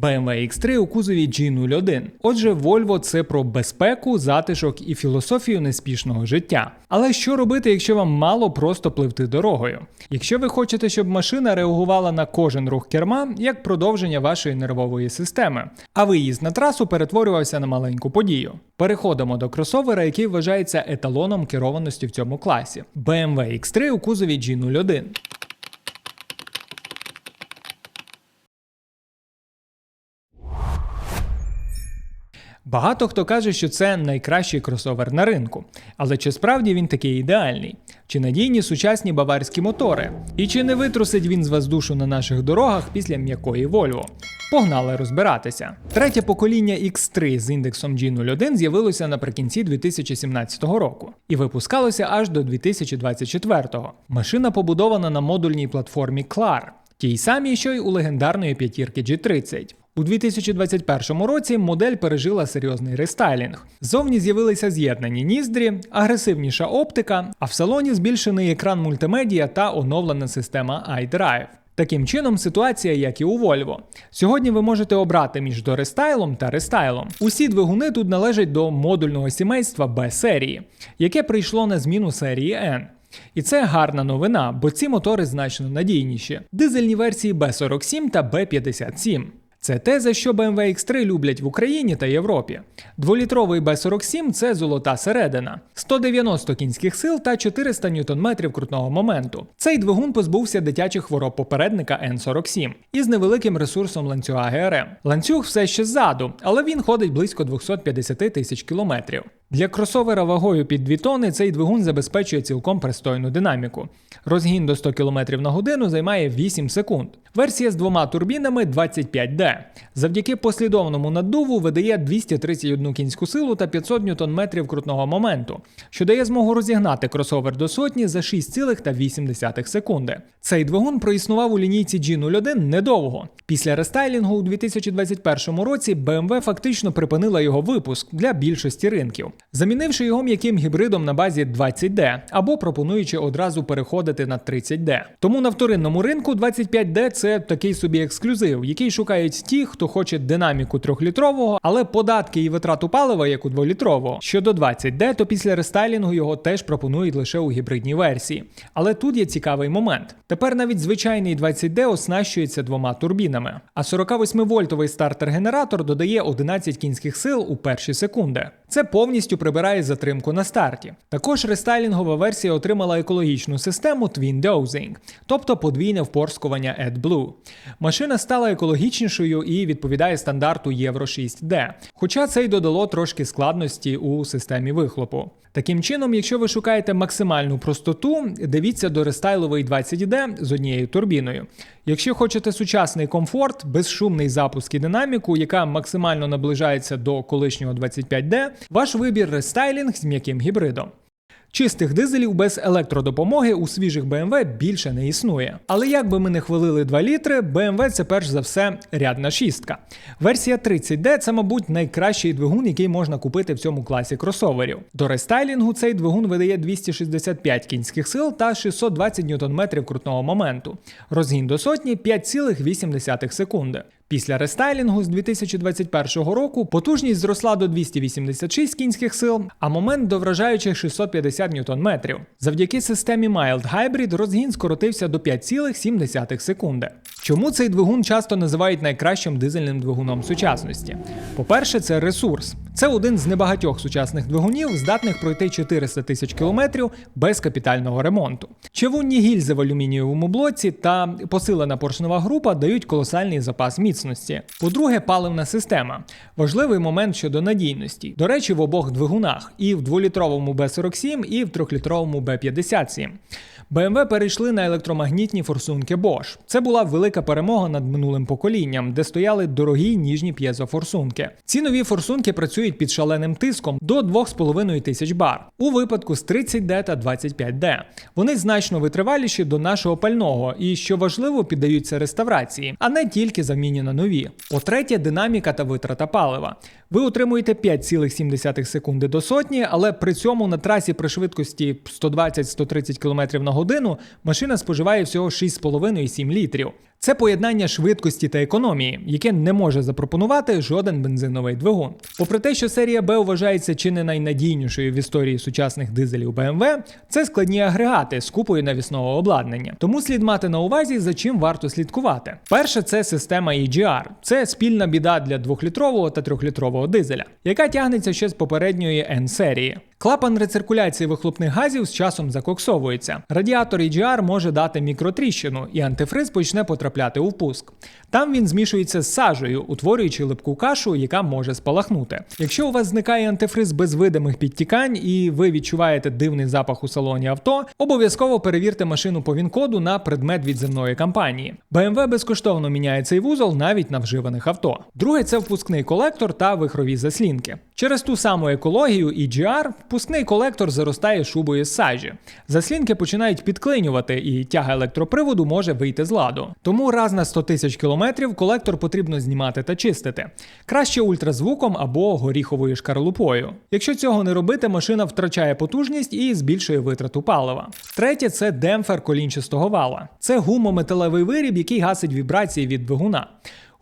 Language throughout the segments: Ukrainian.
BMW X3 у кузові G01. Отже, Volvo це про безпеку, затишок і філософію неспішного життя. Але що робити, якщо вам мало просто пливти дорогою? Якщо ви хочете, щоб машина реагувала на кожен рух керма як продовження вашої нервової системи, а виїзд на трасу перетворювався на маленьку подію. Переходимо до кросовера, який вважається еталоном керованості в цьому класі. BMW X3 у кузові G01. Багато хто каже, що це найкращий кросовер на ринку. Але чи справді він такий ідеальний? Чи надійні сучасні баварські мотори? І чи не витрусить він з вас душу на наших дорогах після м'якої Volvo? Погнали розбиратися. Третє покоління X3 з індексом G01 з'явилося наприкінці 2017 року і випускалося аж до 2024. Машина побудована на модульній платформі CLAR, тій самій, що й у легендарної п'ятірки G30. У 2021 році модель пережила серйозний рестайлінг. Зовні з'явилися з'єднані ніздрі, агресивніша оптика, а в салоні збільшений екран мультимедіа та оновлена система iDrive. Таким чином, ситуація, як і у Volvo. Сьогодні ви можете обрати між дорестайлом та рестайлом. Усі двигуни тут належать до модульного сімейства B серії, яке прийшло на зміну серії N. І це гарна новина, бо ці мотори значно надійніші. Дизельні версії B47 та B57. Це те, за що BMW X3 люблять в Україні та Європі. Дволітровий B47 це золота середина, 190 кінських сил та 400 ньютон-метрів крутного моменту. Цей двигун позбувся дитячих хвороб попередника N47 із невеликим ресурсом ланцюга ГРМ. Ланцюг все ще ззаду, але він ходить близько 250 тисяч кілометрів. Для кросовера вагою під 2 тонни цей двигун забезпечує цілком пристойну динаміку. Розгін до 100 км на годину займає 8 секунд. Версія з двома турбінами 25D. Завдяки послідовному наддуву видає 231 кінську силу та 500 Нм крутного моменту, що дає змогу розігнати кросовер до сотні за 6,8 секунди. Цей двигун проіснував у лінійці G01 недовго. Після рестайлінгу у 2021 році BMW фактично припинила його випуск для більшості ринків, замінивши його м'яким гібридом на базі 20D або пропонуючи одразу переходити на 30D. Тому на вторинному ринку 25D це такий собі ексклюзив, який шукають ті, хто хоче динаміку трьохлітрового, але податки і витрату палива, як у дволітрового. Щодо 20D, то після рестайлінгу його теж пропонують лише у гібридній версії. Але тут є цікавий момент. Тепер навіть звичайний 20D оснащується двома турбінами, а 48-вольтовий стартер-генератор додає 11 кінських сил у перші секунди. Це повністю прибирає затримку на старті. Також рестайлінгова версія отримала екологічну систему Twin Dosing, тобто подвійне впорскування AdBlue. Машина стала екологічнішою і відповідає стандарту Євро 6D, хоча це й додало трошки складності у системі вихлопу. Таким чином, якщо ви шукаєте максимальну простоту, дивіться до рестайлової 20D з однією турбіною. Якщо хочете сучасний комфорт, безшумний запуск і динаміку, яка максимально наближається до колишнього 25D, ваш вибір рестайлінг з м'яким гібридом. Чистих дизелів без електродопомоги у свіжих BMW більше не існує. Але як би ми не хвалили 2 літри, BMW це перш за все рядна шістка. Версія 30D це, мабуть, найкращий двигун, який можна купити в цьому класі кросоверів. До рестайлінгу цей двигун видає 265 кінських сил та 620 Нм крутного моменту. Розгін до сотні 5,8 секунди. Після рестайлінгу з 2021 року потужність зросла до 286 кінських сил, а момент до вражаючих 650 Нм. Завдяки системі Mild Hybrid розгін скоротився до 5,7 секунди. Чому цей двигун часто називають найкращим дизельним двигуном сучасності? По-перше, це ресурс. Це один з небагатьох сучасних двигунів, здатних пройти 400 тисяч кілометрів без капітального ремонту. Чавунні гільзи в алюмінієвому блоці та посилена поршнева група дають колосальний запас міцності. По-друге, паливна система. Важливий момент щодо надійності. До речі, в обох двигунах і в 2-літровому B47, і в 3-літровому B57. BMW перейшли на електромагнітні форсунки Bosch. Це була велика перемога над минулим поколінням, де стояли дорогі ніжні п'єзофорсунки. Ці нові форсунки працюють під шаленим тиском до 2,5 тисяч бар у випадку з 30D та 25D. Вони значно витриваліші до нашого пального і, що важливо, піддаються реставрації, а не тільки заміні на нові. По-третє, динаміка та витрата палива. Ви отримуєте 5,7 секунди до сотні, але при цьому на трасі при швидкості 120-130 км на годину машина споживає всього 6,5-7 літрів. Це поєднання швидкості та економії, яке не може запропонувати жоден бензиновий двигун. Попри те, що серія Б вважається чи не найнадійнішою в історії сучасних дизелів BMW, це складні агрегати з купою навісного обладнання. Тому слід мати на увазі, за чим варто слідкувати. Перше, це система EGR. Це спільна біда для 2-літрового та 3-літрового дизеля, яка тягнеться ще з попередньої N-серії. Клапан рециркуляції вихлопних газів з часом закоксовується. Радіатор EGR може дати мікротріщину, і антифриз почне потрапляти у впуск. Там він змішується з сажею, утворюючи липку кашу, яка може спалахнути. Якщо у вас зникає антифриз без видимих підтікань і ви відчуваєте дивний запах у салоні авто, обов'язково перевірте машину по він-коду на предмет від земної кампанії. BMW безкоштовно міняє цей вузол навіть на вживаних авто. Друге це впускний колектор та вихрові заслінки. Через ту саму екологію EGR впускний колектор заростає шубою з сажі. Заслінки починають підклинювати, і тяга електроприводу може вийти з ладу. Тому раз на 100 тисяч кілометрів колектор потрібно знімати та чистити. Краще ультразвуком або горіховою шкарлупою. Якщо цього не робити, машина втрачає потужність і збільшує витрату палива. Третє це демпфер колінчастого вала. Це гумометалевий виріб, який гасить вібрації від двигуна.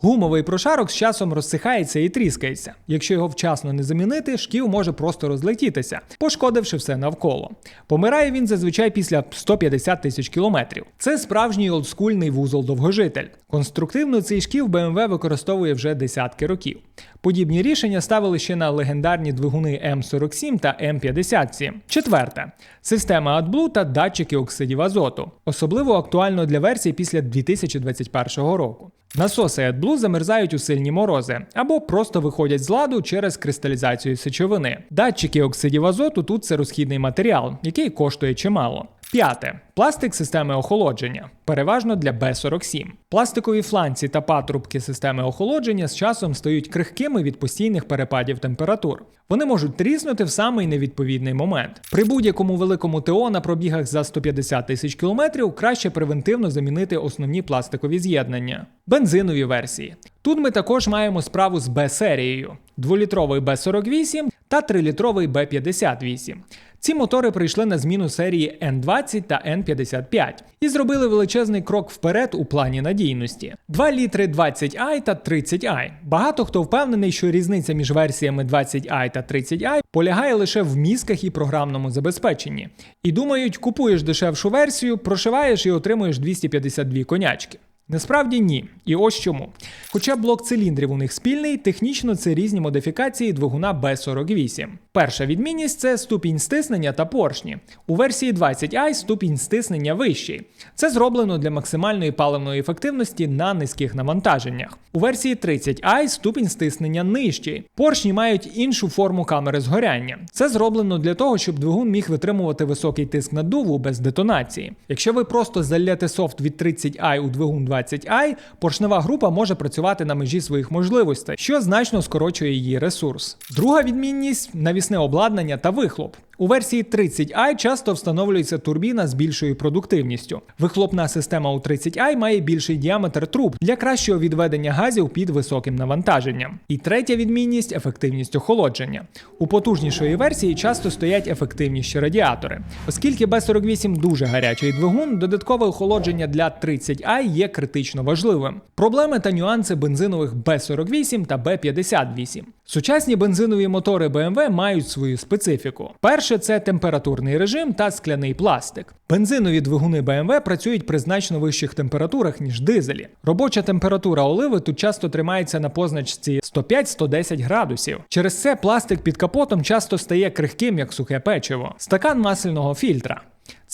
Гумовий прошарок з часом розсихається і тріскається. Якщо його вчасно не замінити, шкіл може просто розлетітися, пошкодивши все навколо. Помирає він зазвичай після 150 тисяч кілометрів. Це справжній олдскульний вузол-довгожитель. Конструктивно цей шків BMW використовує вже десятки років. Подібні рішення ставили ще на легендарні двигуни М47 та М57. Четверте система AdBlue та датчики оксидів азоту. Особливо актуально для версій після 2021 року. Насоси AdBlue замерзають у сильні морози або просто виходять з ладу через кристалізацію сечовини. Датчики оксидів азоту тут це розхідний матеріал, який коштує чимало. П'яте. Пластик системи охолодження, переважно для B47. Пластикові фланці та патрубки системи охолодження з часом стають крихкими від постійних перепадів температур. Вони можуть тріснути в самий невідповідний момент. При будь-якому великому ТО на пробігах за 150 тисяч кілометрів краще превентивно замінити основні пластикові з'єднання. Бензинові версії. Тут ми також маємо справу з Б-серією: 2-літровий Б48 та 3-літровий Б58. Ці мотори прийшли на зміну серії N20 та N55 і зробили величезний крок вперед у плані надійності. 2 літри 20i та 30i. Багато хто впевнений, що різниця між версіями 20i та 30i полягає лише в мізках і програмному забезпеченні. І думають, купуєш дешевшу версію, прошиваєш і отримуєш 252 конячки. Насправді ні. І ось чому. Хоча блок циліндрів у них спільний, технічно це різні модифікації двигуна B48. Перша відмінність це ступінь стиснення та поршні. У версії 20i ступінь стиснення вищий. Це зроблено для максимальної паливної ефективності на низьких навантаженнях. У версії 30i ступінь стиснення нижчий. Поршні мають іншу форму камери згоряння. Це зроблено для того, щоб двигун міг витримувати високий тиск наддуву без детонації. Якщо ви просто залєте софт від 30i у двигун 20i, поршнева група може працювати на межі своїх можливостей, що значно скорочує її ресурс. Друга відмінність навісне обладнання та вихлоп. У версії 30i часто встановлюється турбіна з більшою продуктивністю. Вихлопна система у 30i має більший діаметр труб для кращого відведення газів під високим навантаженням. І третя відмінність ефективність охолодження. У потужнішої версії часто стоять ефективніші радіатори. Оскільки B48 дуже гарячий двигун, додаткове охолодження для 30i є критично важливим. Проблеми та нюанси бензинових B48 та B58. Сучасні бензинові мотори BMW мають свою специфіку. Перше це температурний режим та скляний пластик. Бензинові двигуни BMW працюють при значно вищих температурах, ніж дизелі. Робоча температура оливи тут часто тримається на позначці 105-110 градусів. Через це пластик під капотом часто стає крихким, як сухе печиво. Стакан масляного фільтра.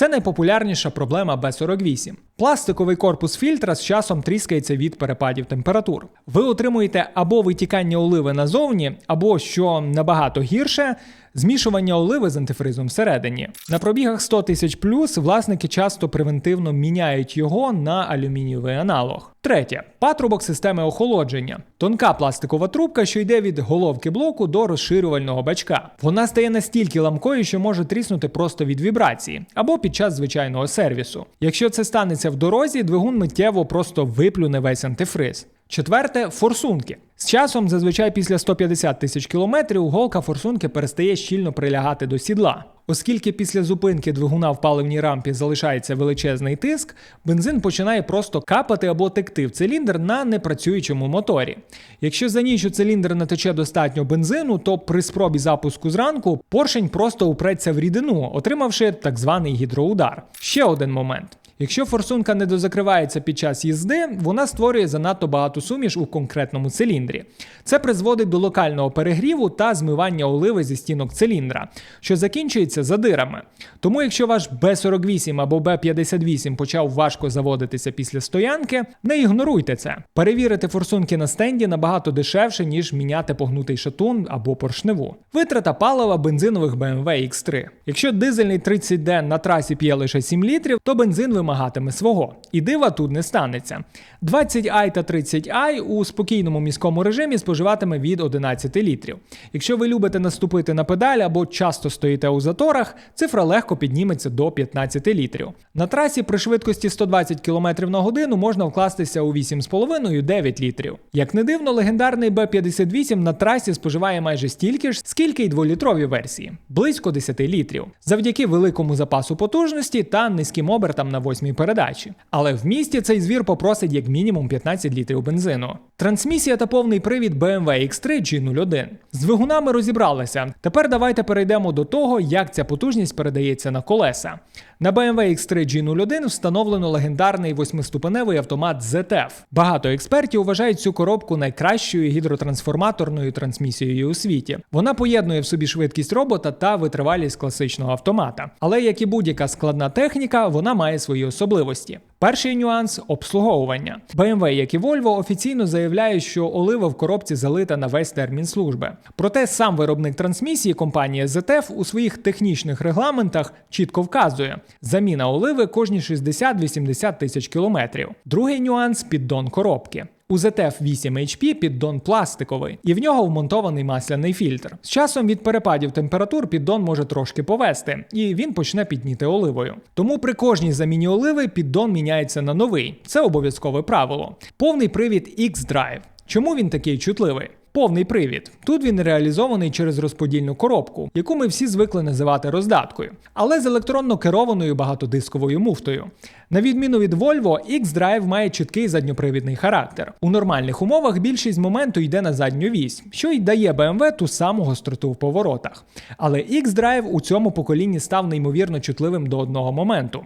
Це найпопулярніша проблема B48. Пластиковий корпус фільтра з часом тріскається від перепадів температур. Ви отримуєте або витікання оливи назовні, або що набагато гірше, змішування оливи з антифризом всередині. На пробігах 100 тисяч плюс власники часто превентивно міняють його на алюмінієвий аналог. Третє патрубок системи охолодження. Тонка пластикова трубка, що йде від головки блоку до розширювального бачка. Вона стає настільки ламкою, що може тріснути просто від вібрації або під час звичайного сервісу. Якщо це станеться в дорозі, двигун миттєво просто виплюне весь антифриз. Четверте форсунки. З часом, зазвичай після 150 тисяч кілометрів, голка форсунки перестає щільно прилягати до сідла. Оскільки після зупинки двигуна в паливній рампі залишається величезний тиск, бензин починає просто капати або текти в циліндр на непрацюючому моторі. Якщо за ніч у циліндр натече достатньо бензину, то при спробі запуску зранку поршень просто упреться в рідину, отримавши так званий гідроудар. Ще один момент. Якщо форсунка не дозакривається під час їзди, вона створює занадто багато суміш у конкретному циліндрі. Це призводить до локального перегріву та змивання оливи зі стінок циліндра, що закінчується задирами. Тому, якщо ваш B48 або B58 почав важко заводитися після стоянки, не ігноруйте це. Перевірити форсунки на стенді набагато дешевше, ніж міняти погнутий шатун або поршневу. Витрата палива бензинових BMW X3. Якщо дизельний 30D на трасі п'є лише 7 літрів, то бензин вимагатиме свого. І дива тут не станеться. 20i та 30i у спокійному міському режимі споживатиме від 11 літрів. Якщо ви любите наступити на педаль або часто стоїте у заторах, цифра легко підніметься до 15 літрів. На трасі при швидкості 120 км на годину можна вкластися у 8,5-9 літрів. Як не дивно, легендарний B58 на трасі споживає майже стільки ж, скільки й дволітрові версії близько 10 літрів, завдяки великому запасу потужності та низьким обертам на восьмій передачі. Але в місті цей звір попросить як мінімум 15 літрів бензину. Трансмісія та повний привід BMW X3 G01. З двигунами розібралися. Тепер давайте перейдемо до того, як ця потужність передається на колеса. На BMW X3 G01 встановлено легендарний восьмиступеневий автомат ZF. Багато експертів вважають цю коробку найкращою гідротрансформаторною трансмісією у світі. Вона поєднує в собі швидкість робота та витривалість класичного автомата. Але як і будь-яка складна техніка, вона має свої особливості. Перший нюанс обслуговування. BMW, як і Volvo, офіційно заявляють, що олива в коробці залита на весь термін служби. Проте сам виробник трансмісії, компанія ZF, у своїх технічних регламентах чітко вказує: заміна оливи кожні 60-80 тисяч кілометрів. Другий нюанс піддон коробки. У ZF 8 HP піддон пластиковий, і в нього вмонтований масляний фільтр. З часом від перепадів температур піддон може трошки повести, і він почне підніти оливою. Тому при кожній заміні оливи піддон міняється на новий. Це обов'язкове правило. Повний привід X-Drive. Чому він такий чутливий? Повний привід. Тут він реалізований через розподільну коробку, яку ми всі звикли називати роздаткою, але з електронно керованою багатодисковою муфтою. На відміну від Volvo, X-Drive має чіткий задньопривідний характер. У нормальних умовах більшість моменту йде на задню вісь, що й дає BMW ту саму гостроту в поворотах. Але X-Drive у цьому поколінні став неймовірно чутливим до одного моменту.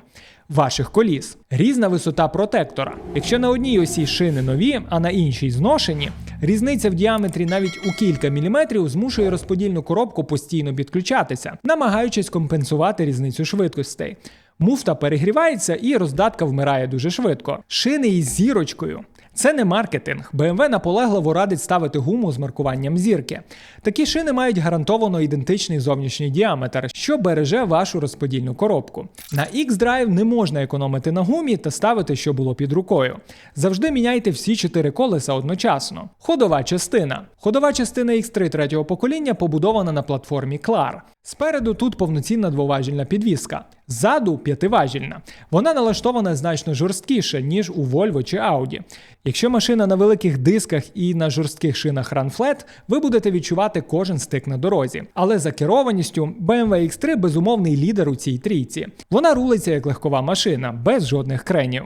Ваших коліс. Різна висота протектора. Якщо на одній осі шини нові, а на іншій зношені, різниця в діаметрі навіть у кілька міліметрів змушує розподільну коробку постійно підключатися, намагаючись компенсувати різницю швидкостей. Муфта перегрівається і роздатка вмирає дуже швидко. Шини із зірочкою. Це не маркетинг. BMW наполегливо радить ставити гуму з маркуванням зірки. Такі шини мають гарантовано ідентичний зовнішній діаметр, що береже вашу розподільну коробку. На X-Drive не можна економити на гумі та ставити, що було під рукою. Завжди міняйте всі чотири колеса одночасно. Ходова частина. Ходова частина X3 третього покоління побудована на платформі CLAR. Спереду тут повноцінна двоважільна підвіска, ззаду п'ятиважільна. Вона налаштована значно жорсткіше, ніж у Volvo чи Audi. Якщо машина на великих дисках і на жорстких шинах Flat, ви будете відчувати кожен стик на дорозі. Але за керованістю BMW X3 безумовний лідер у цій трійці. Вона рулиться як легкова машина, без жодних кренів.